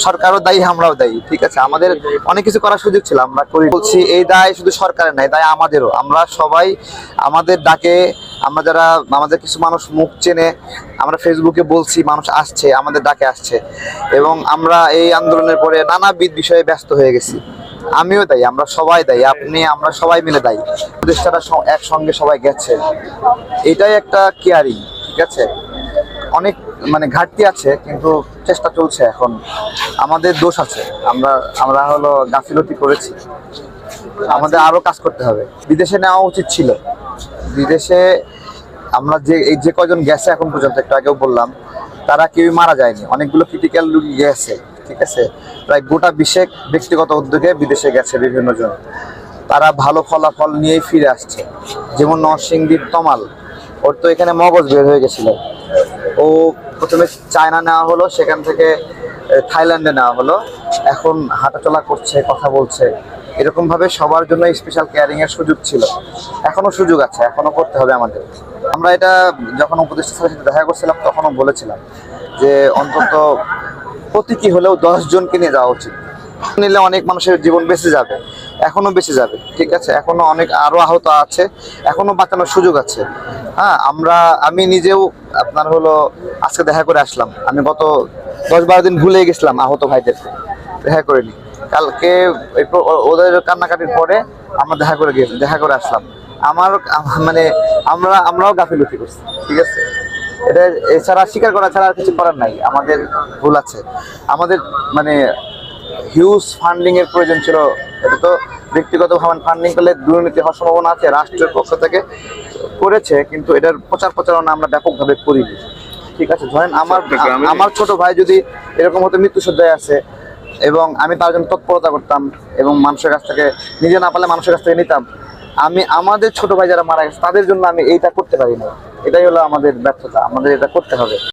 সরকারও দায়ী, আমরাও দায়ী, ঠিক আছে? আমাদের অনেক কিছু করার সুযোগ ছিল, আমরা করি। বলছি, এই দায় শুধু সরকারের নাই, দায় আমাদেরও। আমরা সবাই আমাদের ডাকে, আমরা যারা আমাদের কিছু মানুষ মুখ চেনে, আমরা ফেসবুকে বলছি, মানুষ আসছে, আমাদের ডাকে আসছে। এবং আমরা এই আন্দোলনের পরে নানাবিধ বিষয়ে ব্যস্ত হয়ে গেছি। আমিও দায়ী, আমরা সবাই দায়ী, আপনি, আমরা সবাই মিলে দায়ী। স- একসঙ্গে সবাই গেছে। এটাই একটা কেয়ারিং ঠিক আছে? অনেক মানে ঘাটতি আছে, কিন্তু চেষ্টা চলছে এখন। আমাদের দোষ আছে। আমরা আমরা হলো গাফিলতি করেছি। আমাদের আরও কাজ করতে হবে। বিদেশে নেওয়া উচিত ছিল। বিদেশে আমরা যে, এই যে কয়জন গেছে এখন পর্যন্ত, একটু আগেও বললাম, তারা কেউই মারা যায়নি। অনেকগুলো ক্রিটিক্যাল রোগী গেছে, ঠিক আছে? প্রায় গোটা বিশেক ব্যক্তিগত উদ্যোগে বিদেশে গেছে বিভিন্ন জন তারা ভালো ফলাফল নিয়েই ফিরে আসছে। যেমন নরসিংদীর তমাল, ওর তো এখানে মগজ বের হয়ে গেছিল। ও প্রথমে চায়না নেওয়া হলো, সেখান থেকে থাইল্যান্ডে নেওয়া হলো। এখন হাঁটাচলা করছে, কথা বলছে। এরকম ভাবে সবার জন্য স্পেশাল কেয়ারিং এর সুযোগ ছিল। এখনও সুযোগ আছে, এখনও করতে হবে আমাদের। আমরা এটা যখন উপদেষ্টা সাথে দেখা করছিলাম, তখনও বলেছিলাম যে অন্তত প্রতীকী হলেও জনকে নিয়ে যাওয়া উচিত। নিলে অনেক মানুষের জীবন বেঁচে যাবে, এখনও বেঁচে যাবে, ঠিক আছে? এখনও অনেক আরও আহত আছে, এখনও বাঁচানোর সুযোগ আছে। হ্যাঁ আমরা, আমি নিজেও আপনার হলো আজকে দেখা করে আসলাম। আমি গত দশ বারো দিন ভুলে গেছিলাম আহত ভাইদের। দেখা করিনি। কালকে ওদের কান্নাকাটির পরে আমরা দেখা করে গিয়েছি দেখা করে আসলাম। আমার মানে আমরা, আমরাও গাফিলতি করছি, ঠিক আছে? এটা এছাড়া স্বীকার করা ছাড়া আর কিছু করার নাই। আমাদের ভুল আছে। আমাদের মানে হিউজ ফান্ডিং এর প্রয়োজন ছিল। এটা তো ব্যক্তিগত ফান্ডিং করলে দুর্নীতি হওয়ার সম্ভাবনা আছে, রাষ্ট্রের পক্ষ থেকে। করেছে কিন্তু এটার প্রচার প্রচারণা আমরা ব্যাপকভাবে করিনি। ঠিক আছে ধরেন আমার আমার ছোট ভাই যদি এরকম হতে মৃত্যুসজ্জায় আছে এবং আমি তার জন্য তৎপরতা করতাম এবং মানুষের কাছ থেকে নিজে না পারলে মানুষের কাছ থেকে নিতাম আমি আমাদের ছোট ভাই যারা মারা গেছে তাদের জন্য আমি এইটা করতে পারি না এটাই হলো আমাদের ব্যর্থতা আমাদের এটা করতে হবে।